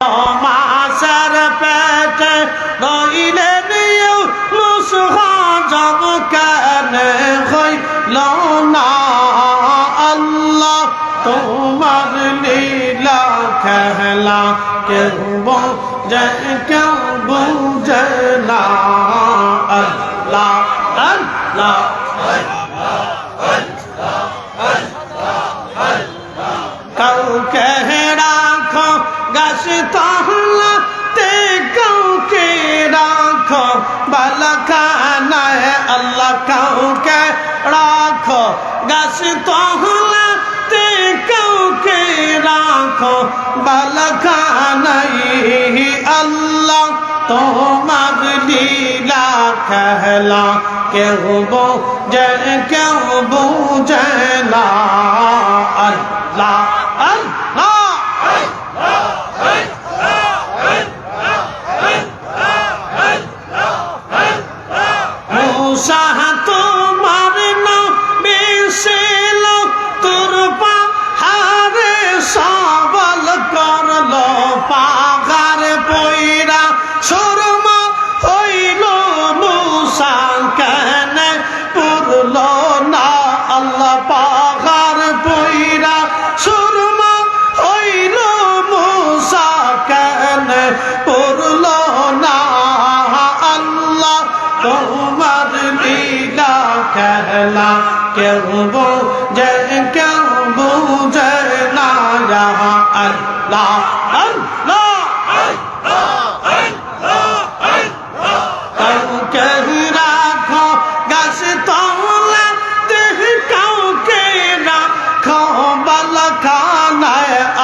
মাসের পেটে রইলেন মুসহাজব কেন হইল না আল্লাহ। তোমার লীলা খেলা কেউ বোঝে, কেউ বুঝে না। আল্লাহ আল্লাহ। বালখানায় আল্লাহ কাউকে রাখো গাছ তহলাতে কাউকে রাখো বালখানায় আল্লাহ তোমার লীলা খেলা কেউ বোঝে কেউ বুঝে না আল্লাহ আল্লাহ আল্লাহ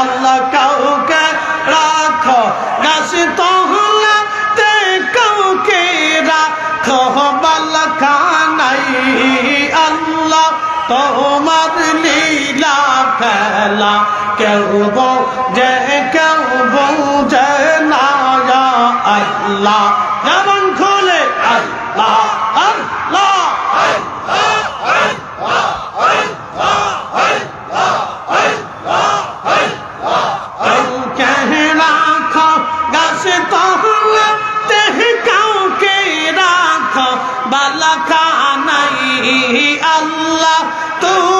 আল্লাহ কাউকে রাখো। গাছ তে কেউ বোঝে কেউ বোঝে না আল্লাহ। যেমন খোলে আল্লাহ আল্লাহ রাখো বালাখানাই আল্লাহ। কুদরতি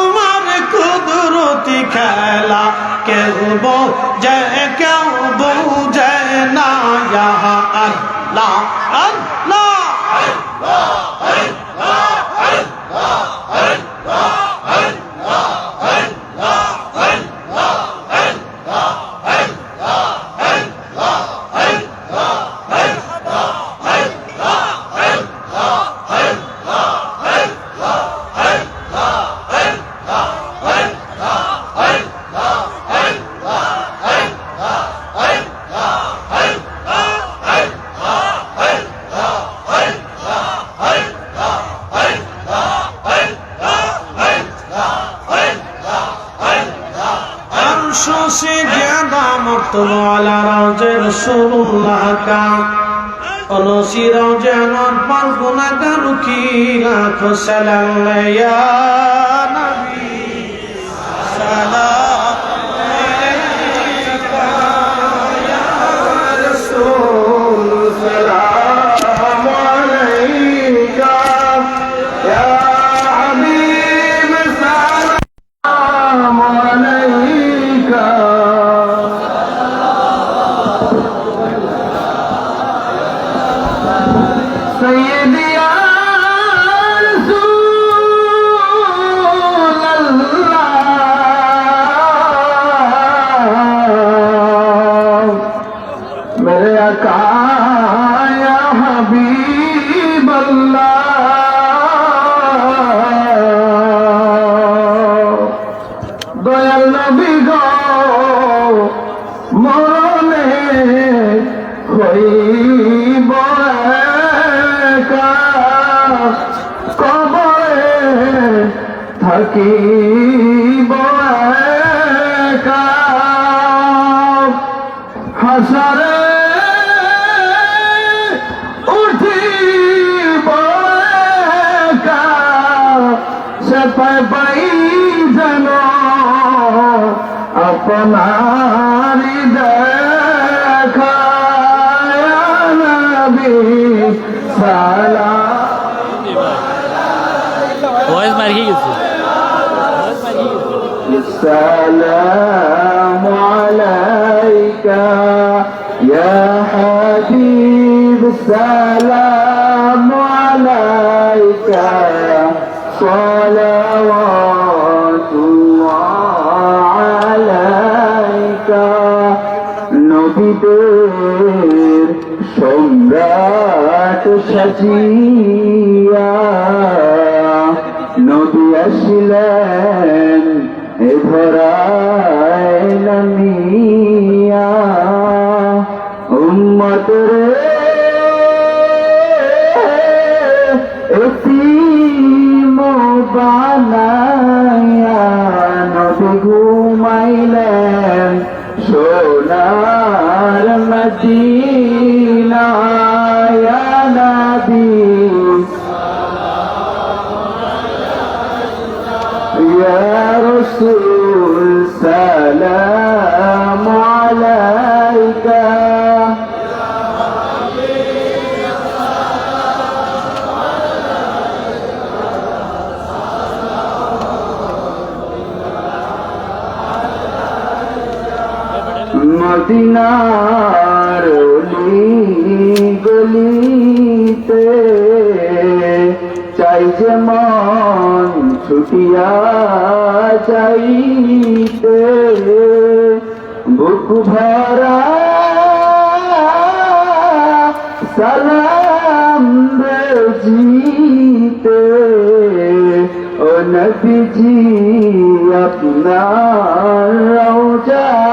খেলা কেউ বোঝে কেউ বুঝে না আল্লাহ। عرشوں سے زیادہ مرتبہ والا روز رسول اللہ کا انوسی روز انور پر گناہ رکی لاکھ سلام یا نبی سلام থাকিব হাসরে উঠিব সে পাই যেন আপনার দেখা সালাম ভয়েস মারিয়ে গেছে? السلام عليك يا حبيب السلام عليك صلوات الله عليك নবীদের সম্রাট সাজিয়া নবী আসিলেন এ ধরায় নামিয়া উম্মত মদিনার অলি গলিতে চাই যে মন ছুটিয়া যাইতে। বুক ভরা সালাম জিতে। ونفسي يطمع الروجات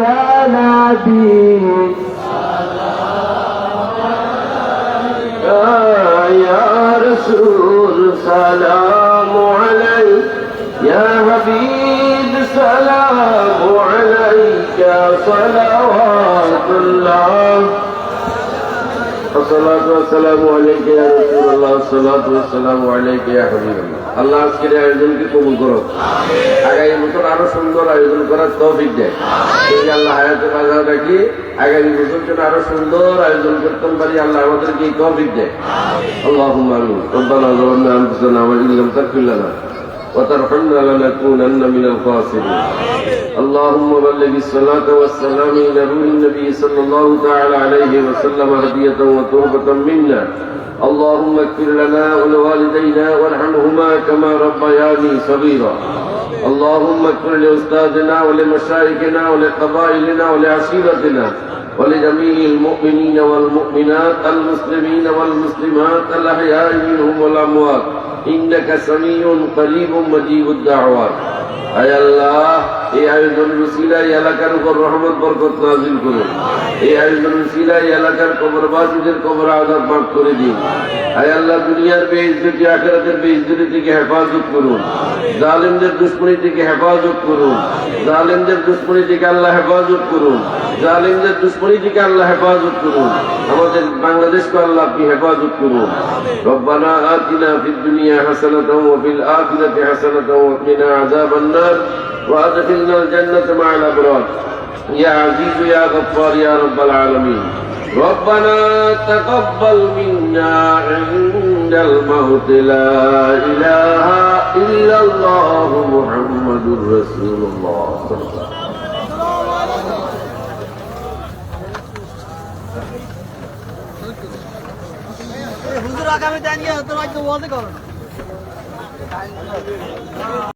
يا نبي. يا رسول سلام عليك يا حبيب سلام عليك صلوات الله. الصلاة والسلام عليك يا رسول الله الصلاة والسلام عليك يا حبيب الله আল্লাহ আজকের এই আয়োজনকে কবুল করো আগামী বছর আরো সুন্দর আয়োজন করার তৌফিক দেয় যদি আল্লাহ হায়াতে বাজার রাখি আগামী বছর যেন আরো সুন্দর আয়োজন করতে পারি আল্লাহ আমাদেরকে এই তৌফিক দেয় اللهم امين ربنا ظلمنا انفسنا وان لم تغفر لنا وترحمنا لنكونن من الخاسرين. اللهم بلغ الصلاة والسلام إلى روح النبي صلى الله تعالى عليه وسلم هدية وتوبة منا. اللهم اغفر لنا ولوالدينا وارحمهما كما ربياني صغيرا. اللهم اغفر لأستاذنا ولمشايخنا ولقبائلنا ولعشيرتنا ولجميع المؤمنين والمؤمنات المسلمين والمسلمات الأحياء منهم والأموات. إنك سميع قريب مجيب الدعوات. أي الله এই আয়োজন রসিলাই এলাকার উপর রহমত বরকত নাজিল করুন এই আয়োজন রসিলাই এলাকার কবরবাসীদের কবর আজাদ মাফ করে দিন আয় আল্লাহ দুনিয়ার বেইজ্জতি আখেরাতের বেইজ্জতি থেকে হেফাজত করুন জালেমদের দুশ্মনী থেকে হেফাজত করুন জালেমদের দুশ্মনী থেকে আল্লাহ হেফাজত করুন জালেমদের দুশ্মনী থেকে আল্লাহ হেফাজত করুন আমাদের বাংলাদেশকে আল্লাহ আপনি হেফাজত করুন ربنا آتنا في الدنيا حسنة وفي الآخرة حسنة وقنا عذاب النار وأدخلنا الجنة مع الأبرار يا عزيز يا غفار يا رب العالمين ربنا تقبل منا عند الموت لا إله إلا الله محمد رسول الله صلى الله عليه وسلم হুজুর আগামী দিন তোমাকে বলতে করো